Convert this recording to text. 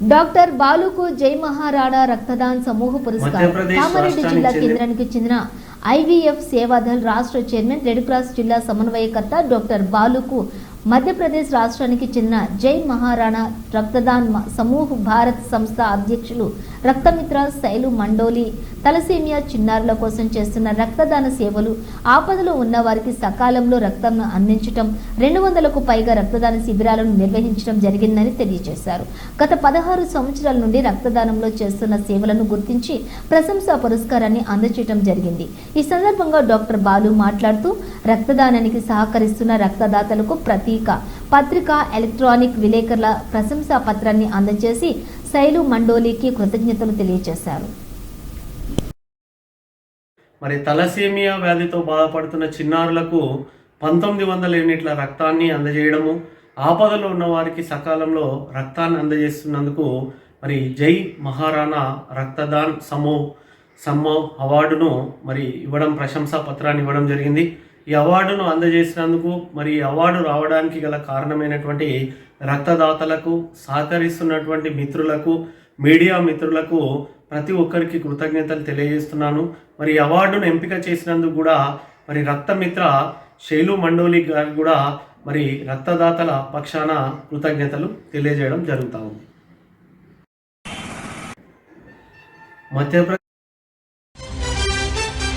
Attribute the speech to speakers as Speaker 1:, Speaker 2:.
Speaker 1: Doctor బాలుకు జై మహారాణా రక్తదాన్ సమూహ పురస్కారం. కామారెడ్డి జిల్లా కేంద్రానికి చెందిన ఐవీఎఫ్ సేవాదల్ రాష్ట్ర చైర్మన్ రెడ్ క్రాస్ జిల్లా సమన్వయకర్త డాక్టర్ బాలుకు మధ్యప్రదేశ్ రాష్ట్రానికి చెందిన జై మహారాణా రక్తదాన్ సమూహ్ భారత్ సంస్థ అధ్యక్షులు రక్తమిత్ర శైలు మండోలి తలసేమియా చిన్నారుల కోసం చేస్తున్న రక్తదాన సేవలు ఆపదలో ఉన్న వారికి సకాలంలో రక్తంను అందించటం రెండు వందలకు పైగా రక్తదాన శిబిరాలను నిర్వహించడం జరిగిందని తెలియజేశారు. గత పదహారు సంవత్సరాల నుండి రక్తదానంలో చేస్తున్న సేవలను గుర్తించి ప్రశంసా పురస్కారాన్ని అందజేయడం జరిగింది. ఈ సందర్భంగా డాక్టర్ బాలు మాట్లాడుతూ రక్తదానానికి సహకరిస్తున్న రక్తదాతలకు ప్రతి ప్రతీక పత్రిక ఎలక్ట్రానిక్ విలేకరుల ప్రశంసా పత్రాన్ని అందజేసి శైలు మండోలికి కృతజ్ఞతలు తెలియజేశారు.
Speaker 2: మరి తలసేమియా వ్యాధితో బాధపడుతున్న చిన్నారులకు పంతొమ్మిది వందల యూనిట్ల రక్తాన్ని అందజేయడము ఆపదలో ఉన్న వారికి సకాలంలో రక్తాన్ని అందజేస్తున్నందుకు మరి జై మహారాణా రక్తదాన్ సమో సమ్మో అవార్డును మరి ఇవ్వడం ప్రశంసా పత్రాన్ని ఇవ్వడం జరిగింది. ఈ అవార్డును అందజేసినందుకు మరి ఈ అవార్డు రావడానికి గల కారణమైనటువంటి రక్తదాతలకు సహకరిస్తున్నటువంటి మిత్రులకు మీడియా మిత్రులకు ప్రతి ఒక్కరికి కృతజ్ఞతలు తెలియజేస్తున్నాను. మరి ఈ అవార్డును ఎంపిక చేసినందుకు కూడా మరి రక్తమిత్ర శైలు మండోలి గారికి కూడా మరి రక్తదాతల పక్షాన కృతజ్ఞతలు తెలియజేయడం జరుగుతూ ఉంది. మధ్యప్రదేశ్